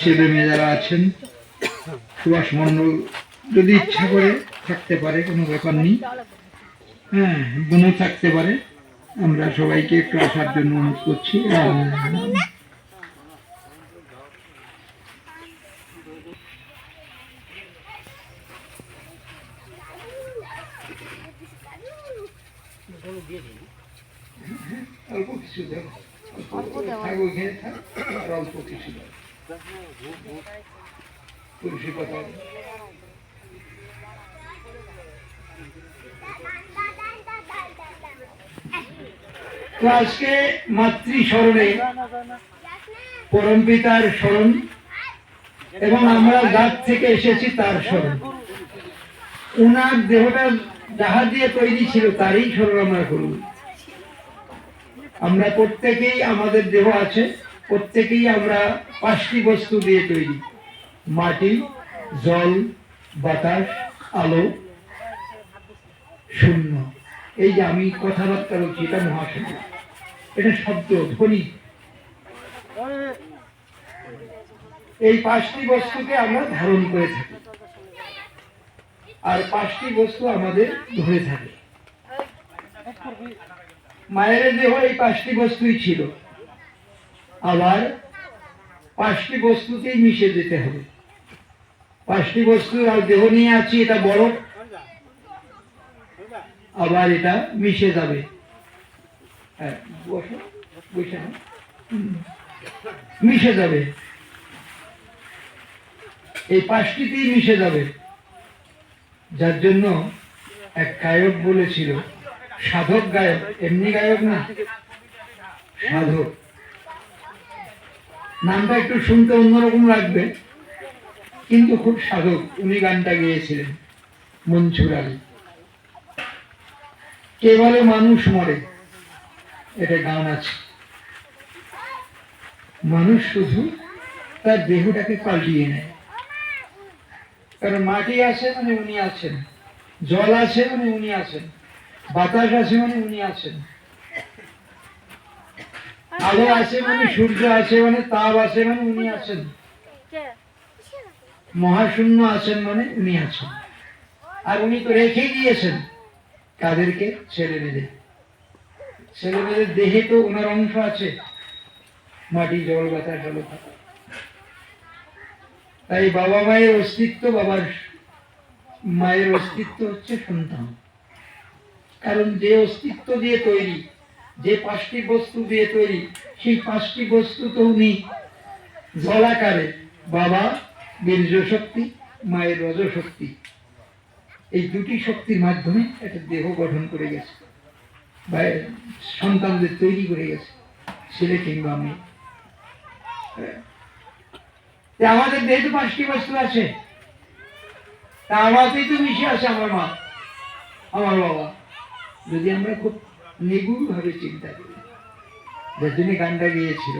ছেলে মেয়ে যারা আছেন। সুভাষ মণ্ডল যদি ইচ্ছা করে থাকতে পারে, কোনো ব্যাপার নেই। হ্যাঁ বোনও থাকতে পারে। আমরা সবাইকে একটু আসার জন্য অনুরোধ করছি। অল্প কিছু দেবো তো আজকে মাতৃ স্মরণে পরম পিতার স্মরণ এবং আমরা জাত থেকে এসেছি তার স্মরণ। ওনার দেহটা যাহা দিয়ে তৈরি ছিল তারই স্মরণ আমরা করব। আমরা প্রত্যেকেই আমাদের দেহ আছে, প্রত্যেকেই আমরা পাঁচটি বস্তু দিয়ে তৈরি। মাটি, জল, বাতাস, আলো, শূন্য। এই যে আমি কথাবার্তা বলছি, এটা মহাশূন্য। এটা শব্দ, ধ্বনি। এই পাঁচটি বস্তুকে আমরা ধারণ করে থাকি। আর পাঁচটি বস্তু আমাদের ধরে থাকে। মায়ের দেহ এই পাঁচটি বস্তুই ছিল। আবার পাঁচটি বস্তুতেই মিশে যেতে হবে। পাঁচটি বস্তু আর দেহ নিয়ে আছি এটা বড়। আবার এটা মিশে যাবে। হ্যাঁ, মিশে যাবে। এই পাঁচটিতেই মিশে যাবে। যার জন্য এক গায়ক বলেছিল সাধক গায়ক, এমনি গায়ক না? সাধক। নামটা একটু শুনতে অন্যরকম লাগবে, কিন্তু খুব সাধক। উনি গানটা গেয়েছিলেন, মনসুর আলী। কে বলে মানুষ মরে? এটা গান আছে। মানুষ শুধু তার দেহটাকে পাল্টিয়ে নেয়। কারণ মাটি আছে মানে উনি আছেন, জল আছে মানে উনি আছেন। বাতাস আছে মানে উনি আছেন। আলো আছে মানে সূর্য আছে মানে তাপ আছে মানে উনি আছেন। মহাশূন্য আছেন মানে উনি আছেন। আর উনি তো রেখে গিয়েছেন কাদেরকে ছেলে মেয়েদের। ছেলে মেয়েদের দেহে তো ওনার অংশ আছে। মাটি জল বাতাস থাকা। তাই বাবা মায়ের অস্তিত্ব বাবার মায়ের অস্তিত্ব হচ্ছে সন্তান। কারণ যে অস্তিত্ব দিয়ে তৈরি, যে পাঁচটি বস্তু দিয়ে তৈরি, সেই পাঁচটি বস্তু তো উনি জলাকারে বাবা বীর্য শক্তি মায়ের রজ শক্তি এই দুটি শক্তির মাধ্যমে একটা দেহ গঠন করে গেছে, বা সন্তানদের তৈরি করে গেছে, ছেলে কিংবা মেয়ে। আমাদের দেহে পাঁচটি বস্তু আছে, তা আমাতেই তো মিশে আছে আমার মা, আমার বাবা। যদি আমরা খুব নিগুড় ভাবে চিন্তা করি। যার জন্য গানটা গিয়েছিল।